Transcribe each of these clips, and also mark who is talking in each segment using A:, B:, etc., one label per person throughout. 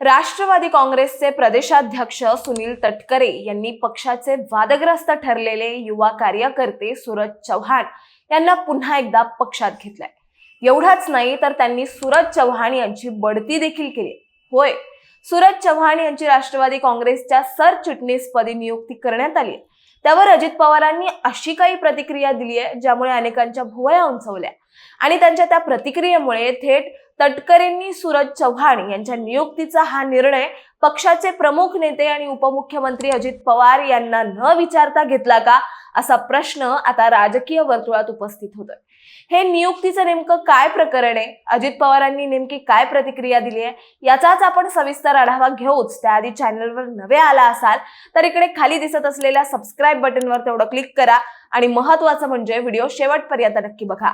A: राष्ट्रवादी काँग्रेसचे प्रदेशाध्यक्ष सुनील तटकरे यांनी पक्षाचे वादग्रस्त ठरलेले युवा कार्यकर्ते सूरज चव्हाण यांना पुन्हा एकदा पक्षात घेतलाय एवढाच नाही तर त्यांनी सूरज चव्हाण यांची बढती देखील केली होय सूरज चव्हाण यांची राष्ट्रवादी काँग्रेसच्या सरचिटणीसपदी नियुक्ती करण्यात आली आहे. त्यावर अजित पवारांनी अशी काही प्रतिक्रिया दिली आहे ज्यामुळे अनेकांच्या भुवया उंचवल्या. आणि त्यांच्या त्या प्रतिक्रियेमुळे थेट तटकरेंनी सूरज चव्हाण यांच्या नियुक्तीचा हा निर्णय पक्षाचे प्रमुख नेते आणि उपमुख्यमंत्री अजित पवार यांना न विचारता घेतला का असा प्रश्न आता राजकीय वर्तुळात उपस्थित होतोय. हे नियुक्तीचं नेमकं काय प्रकरण आहे? अजित पवारांनी नेमकी काय प्रतिक्रिया दिली आहे? याचाच आपण सविस्तर आढावा घेऊच. त्याआधी चॅनलवर नवे आला असाल तर इकडे खाली दिसत असलेल्या सबस्क्राईब बटनवर तेवढं क्लिक करा आणि महत्वाचं म्हणजे व्हिडिओ शेवटपर्यंत नक्की बघा.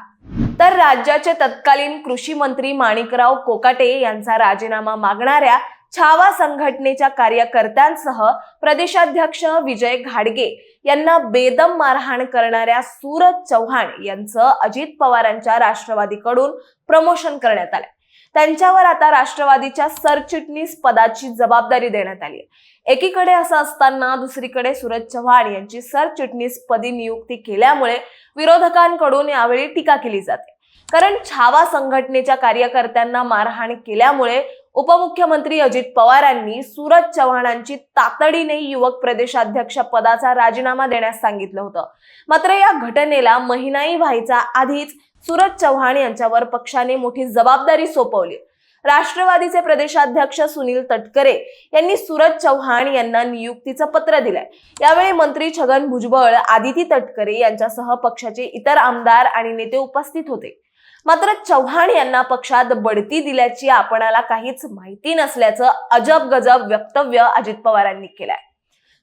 A: तर राज्याचे तत्कालीन कृषी मंत्री माणिकराव कोकाटे यांचा राजीनामा मागणाऱ्या छावा संघटनेच्या कार्यकर्त्यांसह प्रदेशाध्यक्ष विजय घाडगे यांना बेदम मारहाण करणाऱ्या सूरज चव्हाण यांचं अजित पवारांच्या राष्ट्रवादीकडून प्रमोशन करण्यात आलंय. त्यांच्यावर आता राष्ट्रवादीच्या सरचिटणीस पदाची जबाबदारी देण्यात आली आहे. एकीकडे असं असताना दुसरीकडे सूरज चव्हाण यांची सरचिटणीस पदी नियुक्ती केल्यामुळे विरोधकांकडून यावेळी टीका केली जाते. कारण छावा संघटनेच्या कार्यकर्त्यांना मारहाण केल्यामुळे उपमुख्यमंत्री अजित पवारांनी सूरज चव्हाणांची तातडीने युवक प्रदेशाध्यक्ष पदाचा राजीनामा देण्यास सांगितलं होतं. मात्र या घटनेला महिनाही व्हायचा आधीच सूरज चव्हाण यांच्यावर पक्षाने मोठी जबाबदारी सोपवली. राष्ट्रवादीचे प्रदेशाध्यक्ष सुनील तटकरे यांनी सूरज चव्हाण यांना नियुक्तीचं पत्र दिलंय. यावेळी मंत्री छगन भुजबळ आदिती तटकरे यांच्यासह पक्षाचे इतर आमदार आणि नेते उपस्थित होते. मात्र चव्हाण यांना पक्षात बढती दिल्याची आपणाला काहीच माहिती नसल्याचं अजब गजब वक्तव्य अजित पवारांनी केलंय.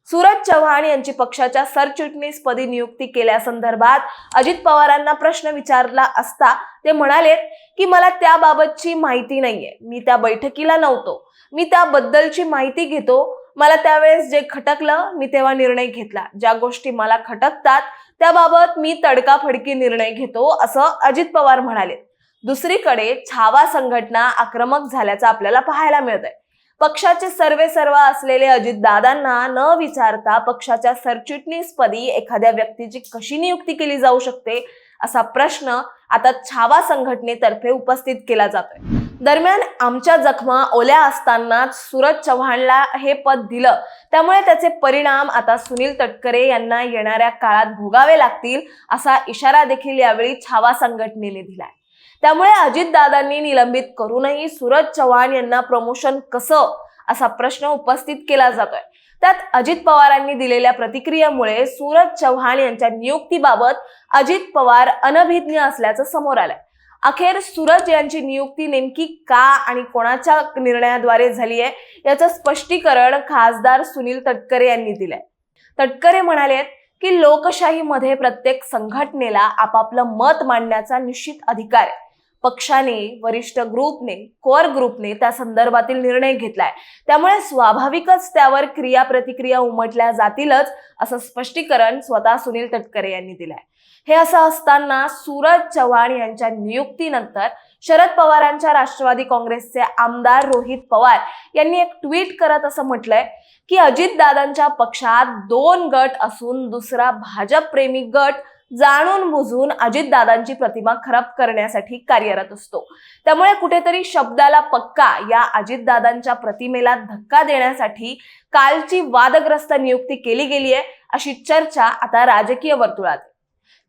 A: सूरज चव्हाण यांची पक्षाच्या सरचिटणीसपदी नियुक्ती केल्यासंदर्भात अजित पवारांना प्रश्न विचारला असता ते म्हणाले की मला त्याबाबतची माहिती नाहीये. मी त्या बैठकीला नव्हतो. मी त्याबद्दलची माहिती घेतो. मला त्यावेळेस जे खटकलं मी तेव्हा निर्णय घेतला. ज्या गोष्टी मला खटकतात त्याबाबत मी तडकाफडकी निर्णय घेतो असं अजित पवार म्हणाले. दुसरीकडे छावा संघटना आक्रमक झाल्याचं आपल्याला पाहायला मिळत आहे पक्षाचे सर्वे सर्व असलेले अजितदादांना न विचारता पक्षाच्या सरचिटणीसपदी एखाद्या व्यक्तीची कशी नियुक्ती केली जाऊ शकते असा प्रश्न आता छावा संघटनेतर्फे उपस्थित केला जातोय. दरम्यान आमच्या जखमा ओल्या असतानाच सूरज चव्हाणला हे पद दिलं. त्यामुळे त्याचे परिणाम आता सुनील तटकरे यांना येणाऱ्या काळात भोगावे लागतील असा इशारा देखील यावेळी छावा संघटनेने दिलाय. त्यामुळे अजितदादांनी निलंबित करूनही सूरज चव्हाण यांना प्रमोशन कसं असा प्रश्न उपस्थित केला जातोय. त्यात अजित पवारांनी दिलेल्या प्रतिक्रियेमुळे सूरज चव्हाण यांच्या नियुक्तीबाबत अजित पवार अनभिज्ञ असल्याचं समोर आलंय. अखेर सूरज यांची नियुक्ती नेमकी का आणि कोणाच्या निर्णयाद्वारे झाली आहे याचं स्पष्टीकरण खासदार सुनील तटकरे यांनी दिलंय. तटकरे म्हणाले की लोकशाहीमध्ये प्रत्येक संघटनेला आपापलं मत मांडण्याचा निश्चित अधिकार आहे. पक्षाने वरिष्ठ ग्रुपने कोर ग्रुपने त्या संदर्भातील निर्णय घेतलाय. त्यामुळे स्वाभाविकच त्यावर क्रिया प्रतिक्रिया उमटल्या जातीलच असं स्पष्टीकरण स्वतः सुनील तटकरे यांनी दिलंय. हे असं असताना सूरज चव्हाण यांच्या नियुक्तीनंतर शरद पवारांच्या राष्ट्रवादी काँग्रेसचे आमदार रोहित पवार यांनी एक ट्विट करत असं म्हटलंय की अजितदादांच्या पक्षात दोन गट असून दुसरा भाजप प्रेमी गट जाणून बुजून अजितदादांची प्रतिमा खराब करण्यासाठी कार्यरत असतो. त्यामुळे कुठेतरी शब्दाला पक्का या अजितदादांच्या प्रतिमेला धक्का देण्यासाठी कालची वादग्रस्त नियुक्ती केली गेली आहे अशी चर्चा आता राजकीय वर्तुळात.